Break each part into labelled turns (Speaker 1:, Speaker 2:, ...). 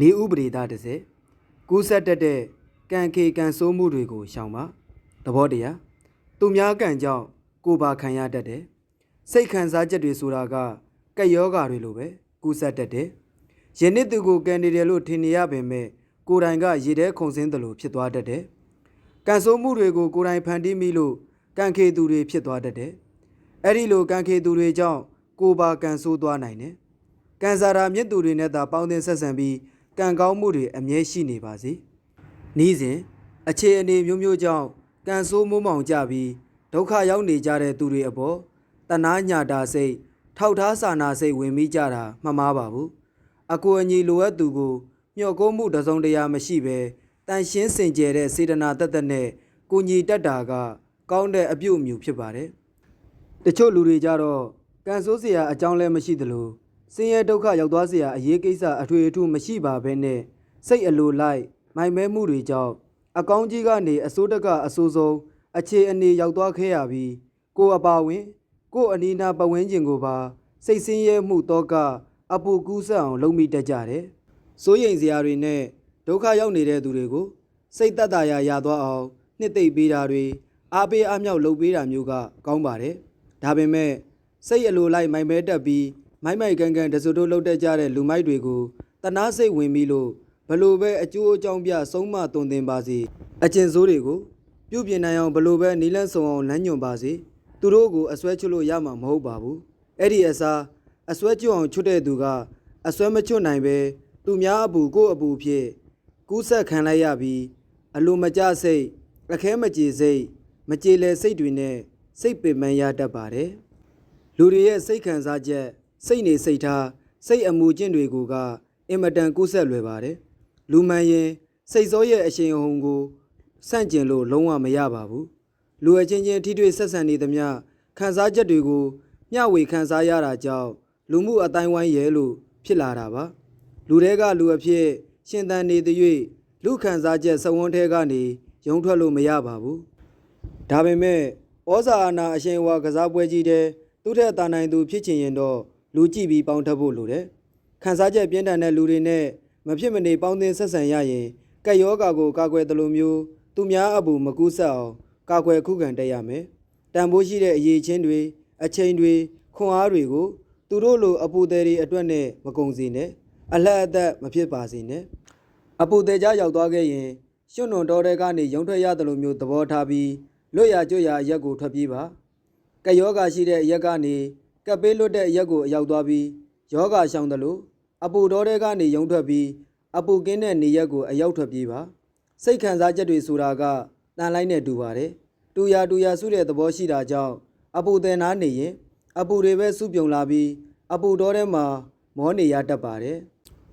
Speaker 1: နေဥပဒေသားတစ်စက်ကူးဆက်တတ်တဲ့ကံခေကံဆိုးမှုတွေကိုရှောင်ပါသဘောတရားသူများကံကြောင့်ကိုယ်ပါခံရတတ်တယ်စိတ်ခံစားချက်တွေဆိုတာကကက်ယောဂါတွေလိုပဲကူးဆက်တတ်တယ်ယနေ့သူကိုကံနေတယ်လို့ထင်နေရပေမဲ့ကိုယ်တိုင်ကရေထဲခုန်ဆင်းတယ်လို့ဖြစ်သွားတတ်တယ်ကံဆိုးမှုတွေကိုကိုယ်တိုင်ဖန်တီးမိလို့ကံခေသူတွေဖြစ်သွားတတ်တယ်အဲ့ဒီလိုကံခေသူတွေကြောင့်ကိုယ်ပါကံဆိုးသွားနိုင်တယ်ကံစားရာမြင့်သူတွေနဲ့သာပေါင်းသင်းဆက်ဆံပြီး ကံကောင်းမှုတွေအမြဲရှိနေပါစေ။နေ့စဉ်အခြေအနေမျိုးမျိုးကြောင့်ကံဆိုးမိုးမောင်ကြပြီးဒုက္ခရောက်နေကြတဲ့သူတွေအပေါ်တနာညာတာစိတ်ထောက်ထားစာနာစိတ်ဝင်မိကြတာမှမှားပါဘူး။အကူအညီလိုအပ်သူကိုမျှော်ကိုမှုတစုံတရာမရှိဘဲတန်ရှင်းစင်ကြယ်တဲ့စေတနာတသက်နဲ့ကိုညီတက်တာက ကောင်းတဲ့အပြုအမူဖြစ်ပါတယ်။တချို့လူတွေကြတော့ကံဆိုးစရာအကြောင်းလည်းမရှိသလို ဆင်းရဲဒုက္ခရောက်သွားစရာအရေးကိစ္စအထွေအထူးမရှိပါဘဲနဲ့စိတ်အလိုလိုက်မိုင်မဲမှုတွေကြောင့်အကောင်းကြီးကနေအဆိုးတကအဆိုးဆုံးအခြေအနေရောက်သွားခဲ့ရပြီးကိုအပါဝင် ကိုအနီးနားပဝန်းကျင်ကိုပါစိတ်ဆင်းရဲမှုတော့ကအပူကူးဆက်အောင် လုပ်မိတတ်ကြတယ်။စိုးရိမ်စရာတွေနဲ့ဒုက္ခရောက်နေတဲ့သူတွေကိုစိတ်သက်သာရာရသွားအောင်နှစ်သိမ့်ပေးတာတွေအားပေးအမြောက်လုပ်ပေးတာမျိုးကကောင်းပါတယ်။ဒါပေမဲ့စိတ်အလိုလိုက်မိုင်မဲတက်ပြီး မိုက်မိုက်ကန်ကန်တစွတ်တို့လှုပ်တက်ကြတဲ့လူမိုက်တွေကိုတနာစိတ်ဝင်ပြီးလို့ဘလို့ပဲအကျိုးအကြောင်းပြဆုံးမသွန်သင်ပါစေအကျင့်ဆိုးတွေကိုပြုပြင်နိုင်အောင်ဘလို့ပဲနီလန်းဆုံအောင်လမ်းညွန်ပါစေသူတို့ကိုအစွဲချွတ်လို့ရမှာမဟုတ်ပါဘူးအဲ့ဒီအစားအစွဲကျွတ်အောင်ချွတ်တဲ့သူကအစွဲမချွတ်နိုင်ပဲသူများအပူကိုယ့်အပူဖြစ်ကူးဆက်ခံလိုက်ရပြီးအလိုမကျစိတ်အခဲမကြေစိတ်မကြေလဲစိတ်တွေနဲ့စိတ်ပင်ပန်းရတတ်ပါတယ်လူတွေရဲ့စိတ်ခံစားချက် စိတ်နေစိတ်ထားစိတ်အမူအကျင့်တွေကိုကအင်မတန်ကူးဆက်လွယ်ပါတယ်လူမှန်ရင်စိတ်စောရဲ့အရှင်အဟုန်ကိုစန့်ကျင်လို့လုံးဝမရပါဘူးလူအချင်းချင်းထိတွေ့ဆက်ဆံနေသမျှခံစားချက်တွေကိုမျှဝေခံစားရတာကြောင့်လူမှုအတိုင်းဝိုင်းရဲ့လို့ဖြစ်လာတာပါလူတွေကလူအဖြစ်ရှင်သန်နေသည်၍လူခံစားချက်စဝန်းထဲကနေရုံထွက်လို့မရပါဘူးဒါပေမဲ့ဩဇာအာဏာအရှင်ဝါကစားပွဲကြီးတဲ့သူ့ထက်တာနိုင်သူဖြစ်ချင်ရင်တော့ လူကြည့်ပြီးပေါင်းထပ်ဖို့လိုတယ်။ခန်းစားချက်ပြင်းထန်တဲ့လူတွေနဲ့မဖြစ်မနေပေါင်းသင်းဆက်ဆံရရင်ကက်ယောဂါကိုကာကွယ်တယ်လို့မျိုးသူများအပူမကူးဆက်အောင်ကာကွယ်ခုခံတက်ရမယ်။တန်ဖိုးရှိတဲ့အရေးချင်းတွေအချိန်တွေခွန်အားတွေကိုသူတို့လိုအပူသည်တွေအတွက်နဲ့မကုန်စေနဲ့အလှအသက်မဖြစ်ပါစေနဲ့။အပူသေးကြရောက်သွားခဲ့ရင်ရွှွန့်နွန်တော်တဲ့ကနေရုံထွက်ရတယ်လို့မျိုးသဘောထားပြီးလွတ်ရကျွတ်ရအရက်ကိုထွက်ပြေးပါကက်ယောဂါရှိတဲ့အရက်ကနေ ကပ်ပေးလွတ်တဲ့အရက်ကိုအရောက်သွားပြီးယောဂါရှောင်တယ်လို့အပူတော်တဲ့ကနေရုံထွက်ပြီးအပူကင်းတဲ့နေရက်ကိုအရောက်ထွက်ပြေးပါစိတ်ခံစားချက်တွေဆိုတာကတန်လိုက်နဲ့တူပါတယ်တူရတူရစုတဲ့သဘောရှိတာကြောင့်အပူတဲ့နားနေရင်အပူတွေပဲစုပြုံလာပြီးအပူတော်ထဲမှာမောနေရတတ်ပါတယ်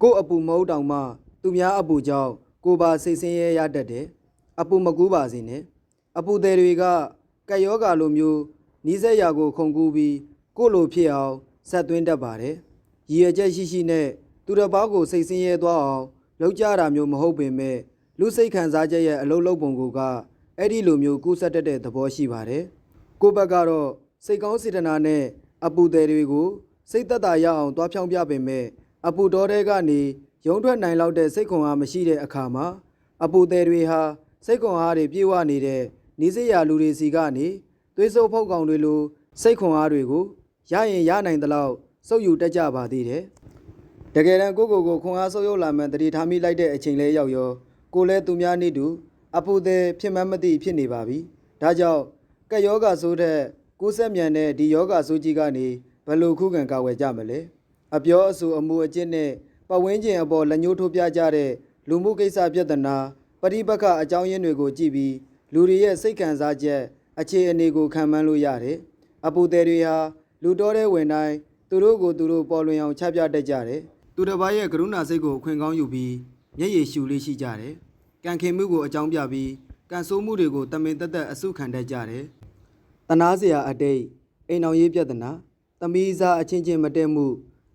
Speaker 1: ကို့အပူမဟုတ်တောင်မှ သူများအပူကြောင့်ကိုပါစိတ်ဆင်းရဲရတတ်တယ်အပူမကူးပါစေနဲ့အပူသည်တွေကကက်ယောဂါလိုမျိုးနီးစက်ရာကိုခုန်ကူးပြီး ကို့လိုဖြစ်အောင်ဆက်သွင်းတတ်ပါတယ်ရည်ရွယ်ချက်ရှိရှိနဲ့သူတစ်ပါးကိုစိတ်ဆင်းရဲသွားအောင်လုပ်ကြတာမျိုးမဟုတ်ပင်မဲ့လူစိတ်ခံစားချက်ရဲ့အလုံးလုံးပုံကအဲ့ဒီလိုမျိုးကူးဆက်တတ်တဲ့သဘောရှိပါတယ်ကိုယ့်ဘက်ကတော့စိတ်ကောင်းစေတနာနဲ့အပူသည်တွေကိုစိတ်သက်သာရအောင်တွားဖြောင်းပြပင်မဲ့အပူတော်တဲ့ကနေရုံထွက်နိုင်လောက်တဲ့စိတ်ခွန်အားမရှိတဲ့အခါမှာအပူသည်တွေဟာစိတ်ခွန်အားတွေပြေဝနေတဲ့နီးစရာလူတွေစီကနေသွေးစုပ်ဖုတ်ကောင်တွေလိုစိတ်ခွန်အားတွေကို ရရင်ရနိုင်သလောက်စုပ်ယူတတ်ကြပါသေးတယ်။တကယ်တမ်းကိုကိုကိုခွန်အားဆုပ်ယုပ်လာမှန်တတိထားမိလိုက်တဲ့အချိန်လေးရောက်ရောကိုလည်းသူများနေတူအပူသည်ဖြစ်မှန်းမသိဖြစ်နေပါပြီ။ဒါကြောင့်ကက်ယောဂါဆိုးတဲ့ကိုယ်ဆက်မြန်တဲ့ဒီယောဂါဆိုးကြီးကနေဘယ်လိုခုခံကာဝယ်ကြမလဲ။အပြောအဆိုအမှုအကျင့်နဲ့ပတ်ဝန်းကျင်အပေါ်လက်ညှိုးထိုးပြကြတဲ့လူမှုကိစ္စပြဿနာပရိပက္ခအကြောင်းရင်းတွေကိုကြည့်ပြီးလူတွေရဲ့စိတ်ခံစားချက်အခြေအနေကိုခံမှန်းလို့ရတယ်။အပူသည်တွေဟာ လူတော်တဲ့ဝင်တိုင်းသူတို့ကိုသူတို့ပေါ်လွင်အောင်ချပြတတ်ကြတယ်။သူတစ်ပါးရဲ့ကရုဏာစိတ်ကိုအခွင့်ကောင်းယူပြီးမျက်ရည်ရှူလေးရှိကြတယ်။ကံခင်မှုကိုအကြောင်းပြပြီးကံဆိုးမှုတွေကိုတမင်သက်သက်အဆုခံတတ်ကြတယ်။တနာစရာအတိတ်အိမ်အောင်ရေးပြဿနာသမီးစားအချင်းချင်းမတည့်မှု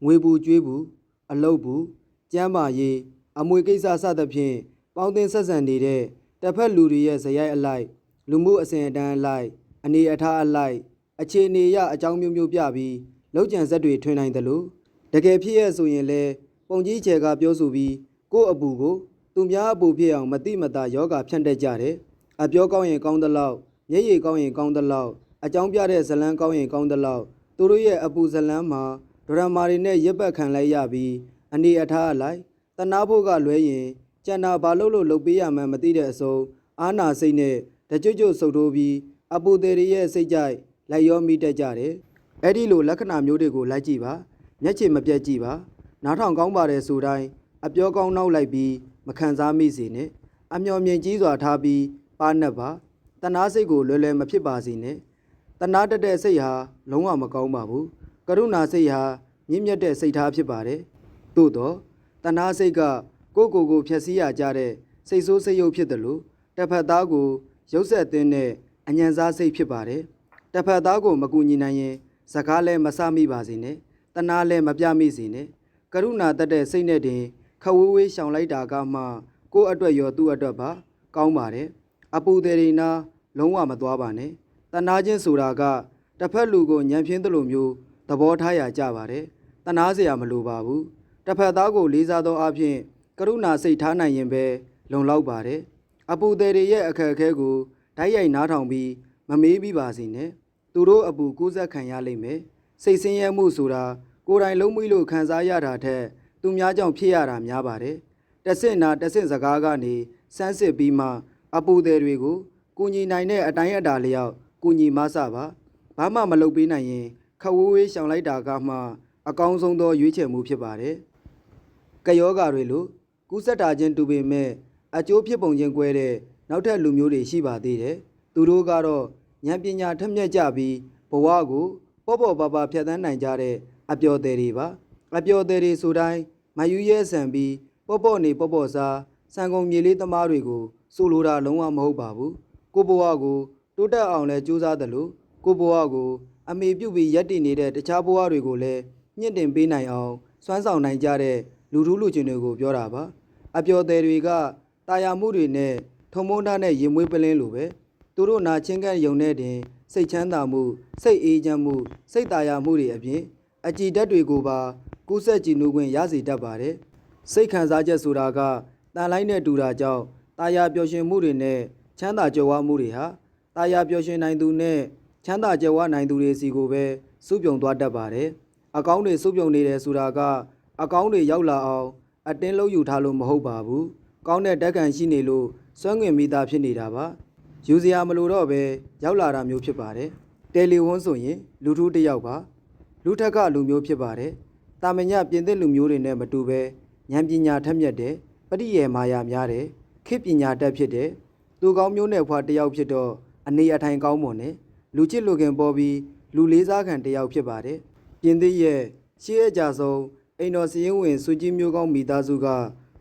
Speaker 1: ငွေဘူးကျွေးဘူးအလုတ်ဘူးကျမ်းမာရေးအမွေကိစ္စစသဖြင့်ပေါင်းသင်းဆက်ဆံနေတဲ့တစ်ဖက်လူတွေရဲ့ဇယိုက်အလိုက်လူမှုအစဉ်အတန်းအလိုက်အနေအထားအလိုက် အခြေအနေရအကြောင်းမျိုးမျိုးပြပြီးလောက်ကျန်ဆက်တွေထွင်နိုင်တယ်လို့တကယ်ဖြစ်ရဆိုရင်လဲပုံကြီးချေကပြောဆိုပြီးကိုယ့်အပူကိုသူများအပူဖြစ်အောင်မတိမတာယောဂဖြန့်တက်ကြတယ်အပြောကောင်းရင်ကောင်းသလောက်မျက်ရည်ကောင်းရင်ကောင်းသလောက်အကြောင်းပြတဲ့ဇလန်းကောင်းရင်ကောင်းသလောက်သူတို့ရဲ့အပူဇလန်းမှာဒရမာတွေနဲ့ရက်ပတ်ခံလိုက်ရပြီးအနေအထားအလိုက်တနာဖို့ကလွဲရင်ကျန်တာဘာလို့လို့လုပ်ပေးရမှန်းမသိတဲ့အစုံအာနာစိတ်နဲ့တကြွကြွဆုပ်ထိုးပြီးအပူသေးတွေရဲ့စိတ်ကြိုက် လိုက်ရောမိတက်ကြတယ်အဲ့ဒီလိုလက္ခဏာမျိုးတွေကိုလိုက်ကြည့်ပါမျက်ခြေမပြတ်ကြည့်ပါနားထောင်ကောင်းပါတယ်ဆိုတိုင်းအပြောကောင်းနောက်လိုက်ပြီးမခံစားမိစေနဲ့အမျော်မြင်ကြီးစွာထားပြီးပါနှက်ပါတနာစိတ်ကိုလွယ်လွယ်မဖြစ်ပါစေနဲ့တနာတက်တဲ့စိတ်ဟာလုံးဝမကောင်းပါဘူးကရုဏာစိတ်ဟာမြင့်မြတ်တဲ့စိတ်ထားဖြစ်ပါတယ်သို့တော့တနာစိတ်ကကိုယ့်ကိုယ်ကိုဖျက်ဆီးရကြတဲ့စိတ်ဆိုးစိတ်ယုတ်ဖြစ်တယ်လို့တစ်ဖက်သားကိုရုပ်ဆက်သွင်းတဲ့အညံစားစိတ်ဖြစ်ပါတယ် တစ်ဖက်သားကိုမကူညီနိုင်ရင်စကားလည်းမစမိပါစေနဲ့တနာလည်းမပြမိစေနဲ့ကရုဏာတက်တဲ့စိတ်နဲ့တင်ခဝေးဝေးရှောင်လိုက်တာကမှကိုယ့်အတွက်ရောသူ့အတွက်ပါကောင်းပါတယ်အပူသေးတွေနာလုံးဝမသွားပါနဲ့တနာချင်းဆိုတာကတစ်ဖက်လူကိုညံပြင်းသလိုမျိုးသဘောထားရကြပါတယ်တနာเสียမလိုပါဘူးတစ်ဖက်သားကိုလေးစားသောအဖြစ်ကရုဏာစိတ်ထားနိုင်ရင်ပဲလုံလောက်ပါတယ်အပူသေးတွေရဲ့အခက်အခဲကိုဓာတ်ရိုက်နားထောင်ပြီးမမေးပြီးပါစေနဲ့ သူတို့အပူကူးဆက်ခံရလိမ့်မယ်စိတ်ဆင်းရဲမှုဆိုတာကိုယ်တိုင်လုံးမွေးလို့ခံစားရတာထက်သူများကြောင့်ဖြစ်ရတာများပါတယ်တဆင့်နာတဆင့်စကားကနေစမ်းစစ်ပြီးမှအပူသေးတွေကိုကူညီနိုင်တဲ့အတိုင်းအတာလျောက်ကူညီမဆပါဘာမှမလုပ်ပေးနိုင်ရင်ခဝေးဝေးရှောင်လိုက်တာကမှအကောင်းဆုံးသောရွေးချယ်မှုဖြစ်ပါတယ်ကယောဂါတွေလို့ကူးစက်တာချင်းတူပေမဲ့အကျိုးဖြစ်ပုံချင်းကွဲတဲ့နောက်ထပ်လူမျိုးတွေရှိပါသေးတယ်သူတို့ကတော့ ဉာဏ်ပညာထက်မြက်ကြပြီးဘဝကိုပေါ့ပေါ့ပါပါဖြတ်သန်းနိုင်ကြတဲ့အပျော်သေးတွေပါအပျော်သေးတွေဆိုတိုင်းမယူရဲဆန်ပြီးပေါ့ပေါ့နေပေါ့ပေါ့စားစံကုန်မြေလေးသမားတွေကိုဆိုလိုတာလုံးဝမဟုတ်ပါဘူးကိုဘဝကိုတိုးတက်အောင်လဲကြိုးစားတယ်လို့ကိုဘဝကို အမေပြုတ်ပြီးရက်တည်နေတဲ့တခြားဘဝတွေကိုလည်းညှင့်တင်ပေးနိုင်အောင်စွမ်းဆောင်နိုင်ကြတဲ့လူထူးလူချင်းတွေကိုပြောတာပါအပျော်သေးတွေကတာယာမှုတွေနဲ့ထုံမုန်းတာနဲ့ရင်မွေးပလင်းလိုပဲ သူတို့နာချင်းကပ်ယုံတဲ့တင်စိတ်ချမ်းသာမှုစိတ်အေးချမ်းမှုစိတ်တာယာမှုတွေအပြင်အကြည်ဓာတ်တွေကိုပါကူးဆက်ကြည်နူးခွင့်ရစေတတ်ပါတယ်စိတ်ခံစားချက်ဆိုတာကတန်လိုက်နဲ့တူတာကြောင့်တာယာပျော်ရွှင်မှုတွေနဲ့ချမ်းသာကြွယ်ဝမှုတွေဟာတာယာပျော်ရွှင်နိုင်သူနဲ့ချမ်းသာကြွယ်ဝနိုင်သူတွေစီကိုပဲစုပြုံသွားတတ်ပါတယ်အကောင်းတွေစုပြုံနေတယ်ဆိုတာကအကောင်းတွေရောက်လာအောင်အတင်းလုံးယူထားလို့မဟုတ်ပါဘူးကောင်းတဲ့တက်ကန်ရှိနေလို့စွမ်းငင်မိသားဖြစ်နေတာပါ ယူစရာမလိုတော့ပဲရောက်လာတာမျိုးဖြစ်ပါတယ်တယ်လီဝန်းဆိုရင် လူထူးတစ်ယောက်ပါလူထက်ကလူမျိုးဖြစ်ပါတယ်တာမညပြင်သစ်လူမျိုးတွေနဲ့မတူပဲဉာဏ်ပညာထက်မြက်တဲ့ပရိယေမာယာများတဲ့ခေတ်ပညာတက်ဖြစ်တဲ့သူကောင်းမျိုးနဲ့ဖွာတစ်ယောက်ဖြစ်တော့အနေအထိုင်ကောင်းမွန်တဲ့လူချစ်လူခင်ပေါ်ပြီးလူလေးစားခံတစ်ယောက်ဖြစ်ပါတယ်ပြင်သစ်ရဲ့ရှေးအကြဆုံးအိမ်တော်စည်ရင်ဝင်စုကြီးမျိုးကောင်းမိသားစုက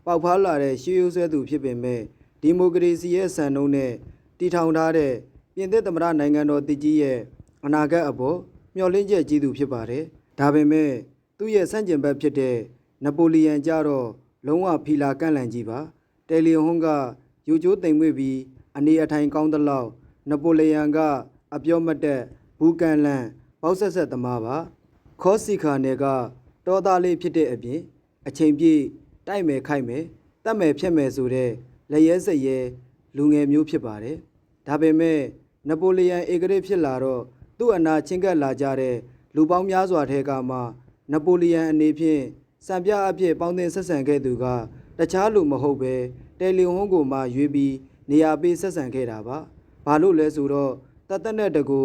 Speaker 1: ပေါက်ဖားလာတဲ့ရှေးရိုးဆွဲသူဖြစ်ပေမဲ့ဒီမိုကရေစီရဲ့စံနှုန်းနဲ့ တည်ထောင်ထားတဲ့ပြင်သစ်သမ္မတနိုင်ငံတော်တည်ကြီးရဲ့အနာဂတ်အပေါ်မျှော်လင့်ချက်ကြီးသူဖြစ်ပါတယ်ဒါပေမဲ့သူ့ရဲ့ဆန့်ကျင်ဘက်ဖြစ်တဲ့နပိုလီယန်ကြတော့လုံးဝဖီလာကန့်လန့်ကြီးပါတယ်လီယွန်ဟွန်းကယူကျိုးတိမ်မွေ့ပြီးအနေအထိုင်ကောင်းသလောက်နပိုလီယန်ကအပြောမတက်ဘူကန်လန်ပေါက်ဆက်ဆက်သမားပါခေါစီခါနယ်ကတော်သားလေးဖြစ်တဲ့အပြင်အချိန်ပြည့်တိုက်မယ်ခိုက်မယ်တတ်မယ်ဖြတ်မယ်ဆိုတဲ့လက်ရဲစက်ရဲလူငယ်မျိုးဖြစ်ပါတယ် ဒါပေမဲ့နပိုလီယန်ဧကရာဖြစ်လာတော့သူ့အနာချင်းကပ်လာကြတဲ့လူပေါင်းများစွာထဲကမှနပိုလီယန်အနေဖြင့်စံပြအဖြစ်ပေါင်းတင်ဆက်ဆံခဲ့သူကတခြားလူမဟုတ်ပဲတယ်လီဝွန်ကိုမှရွေးပြီးနေရာပေးဆက်ဆံခဲ့တာပါဘာလို့လဲဆိုတော့တသက်နဲ့တကူ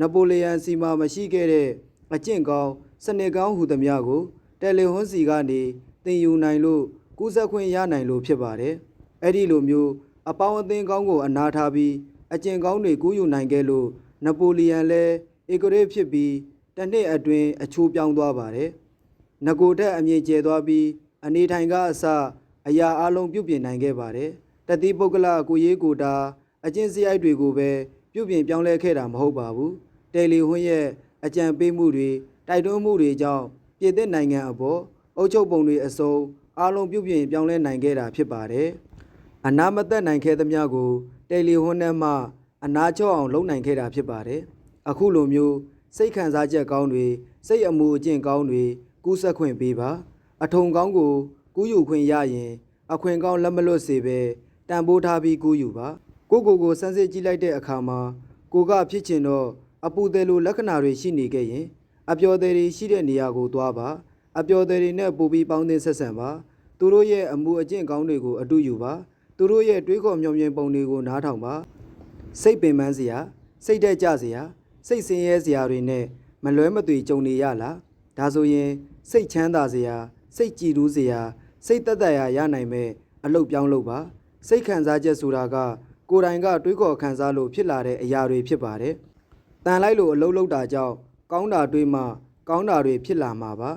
Speaker 1: နပိုလီယန်စီမာမရှိခဲ့တဲ့အကျင့်ကောင်းစနစ်ကောင်းဟူသည်များကိုတယ်လီဝွန်စီကနေသင်ယူနိုင်လို့ကူးစက်ခွင့်ရနိုင်လို့ဖြစ်ပါတယ်အဲ့ဒီလိုမျိုးအပေါင်းအသင်းကောင်းကိုအနာထားပြီး အကျင့်ကောင်းတွေကူးယူနိုင်ခဲ့လို့နပိုလီယန်လည်းဧကရေဖြစ်ပြီးတစ်နှစ်အတွင်းအချိုးပြောင်းသွားပါတယ်။ငကိုတက်အမြင့်ကျဲသွားပြီးအနေထိုင်ကအစအရာအလုံးပြုပြင်နိုင်ခဲ့ပါတယ်။တတိပုဂ္ဂလကိုရေးကိုတာအကျင့်စရိုက်တွေကိုပဲပြုပြင်ပြောင်းလဲခဲ့တာမဟုတ်ပါဘူး။တယ်လီဟွန်းရဲ့အကြံပေးမှုတွေတိုက်တွန်းမှုတွေကြောင့်ပြည်သက်နိုင်ငံအပေါ်အုပ်ချုပ်ပုံတွေအစုံအလုံးပြုပြင်ပြောင်းလဲနိုင်ခဲ့တာဖြစ်ပါတယ်။အနာမသက်နိုင်ခဲ့သမျှကို တယ်လီဟွန်းနဲ့မှအနာချော့အောင်လုပ်နိုင်ခဲ့တာဖြစ်ပါတယ်။အခုလိုမျိုးစိတ်ခံစားချက်ကောင်းတွေစိတ်အမှုအကျင့်ကောင်းတွေကူးဆက်ခွင့်ပေးပါအထုံကောင်းကိုကူးယူခွင့်ရရင် အခွင့်ကောင်းလက်မလွတ်စေပဲတန်ဖိုးထားပြီးကူးယူပါကိုကိုကိုစမ်းစစ်ကြည့်လိုက်တဲ့အခါမှာကိုကဖြစ်ချင်တော့အပူသေးလိုလက္ခဏာတွေရှိနေခဲ့ရင် အပျော်သေးတွေရှိတဲ့နေရာကိုသွားပါအပျော်သေးတွေနဲ့ပို့ပြီးပေါင်းသင်းဆက်ဆံပါသူတို့ရဲ့အမှုအကျင့်ကောင်းတွေကိုအတူယူပါ သူတို့ရဲ့တွေးခေါ်မျှော်မြင်ပုံတွေကိုနားထောင်ပါစိတ်ပင်ပန်းစရာစိတ်တက်ကြစရာစိတ်ဆင်းရဲစရာတွေနဲ့မလွဲမသွေကြုံနေရလားဒါဆိုရင် စိတ်ချမ်းသာစရာစိတ်ကြည်နူးစရာစိတ်သက်သာရာရနိုင်မဲ့အလုပ်ပြောင်းလုပ်ပါစိတ်ခံစားချက်ဆိုတာကကိုယ်တိုင်ကတွေးခေါ်ခံစားလို့ဖြစ်လာတဲ့အရာတွေဖြစ်ပါတယ်တန်လိုက်လို့အလုပ်လုပ်တာကြောင့်ကောင်းတာတွေးမှကောင်းတာတွေဖြစ်လာမှာပါ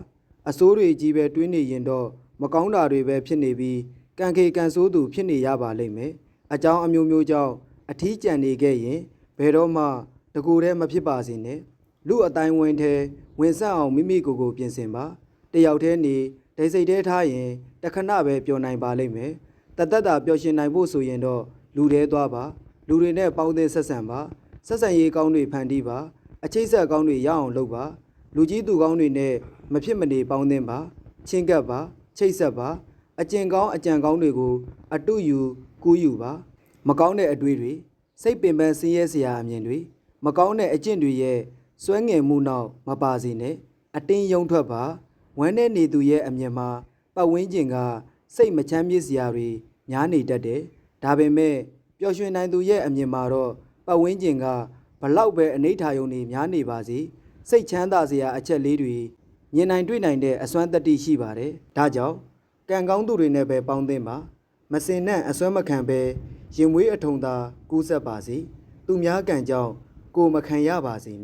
Speaker 1: အစိုးတွေကြီးပဲတွေးနေရင်တော့မကောင်းတာတွေပဲဖြစ်နေပြီး ကံခေကံဆိုးသူဖြစ်နေရပါလိမ့်မယ်အကြောင်းအမျိုးမျိုးကြောင့်အထီးကျန်နေခဲ့ရင်ဘယ်တော့မှတကူတည်းမဖြစ်ပါစေနဲ့လူအတိုင်းဝင်ထဲဝင်ဆက်အောင်မိမိကိုယ်ကိုပြင်ဆင်ပါတယောက်တည်းနေဒိတ်စိတ်တည်းထားရင်တခဏပဲပျော်နိုင်ပါလိမ့်မယ်တသက်တာပျော်ရွှင်နိုင်ဖို့ဆိုရင်တော့လူတည်းသွားပါလူတွေနဲ့ပေါင်းသင်းဆက်ဆံပါဆက်ဆံရေးကောင်းတွေဖန်တီးပါအချိတ်ဆက်ကောင်းတွေရအောင်လုပ်ပါလူကြီးသူကောင်းတွေနဲ့မဖြစ်မနေပေါင်းသင်းပါချင်းကပ်ပါချိတ်ဆက်ပါ အကျင့်ကောင်းအကြံကောင်းတွေကို အတုယူကူးယူပါ မကောင်းတဲ့အတွေ့တွေစိတ်ပင်ပန်းဆင်းရဲစရာအမြင်တွေမကောင်းတဲ့အကျင့်တွေရဲ့စွဲငယ်မှုနောက်မပါစေနဲ့အတင်းယုံထွက်ပါဝမ်းနဲ့နေသူရဲ့အမြင်မှာပတ်ဝန်းကျင်က စိတ်မချမ်းမြေ့စရာတွေညားနေတတ်တယ်ဒါပေမဲ့ပျော်ရွှင်နိုင်သူရဲ့အမြင်မှာတော့ပတ်ဝန်းကျင်ကဘလောက်ပဲအနိဋ္ဌာယုံနေများနေပါစေစိတ်ချမ်းသာစရာအချက်လေးတွေမြင်နိုင်တွေ့နိုင်တဲ့အစွမ်းတတ္တိရှိပါတယ်ဒါကြောင့် ကံကောင်းသူတွေနဲ့ပဲပေါင်းသင်းပါမစင်နဲ့အစွမ်းမခံပဲရင်မွေးအထုံသာကူးဆက်ပါစေသူများကံကြောင့်ကိုမခံရပါစေ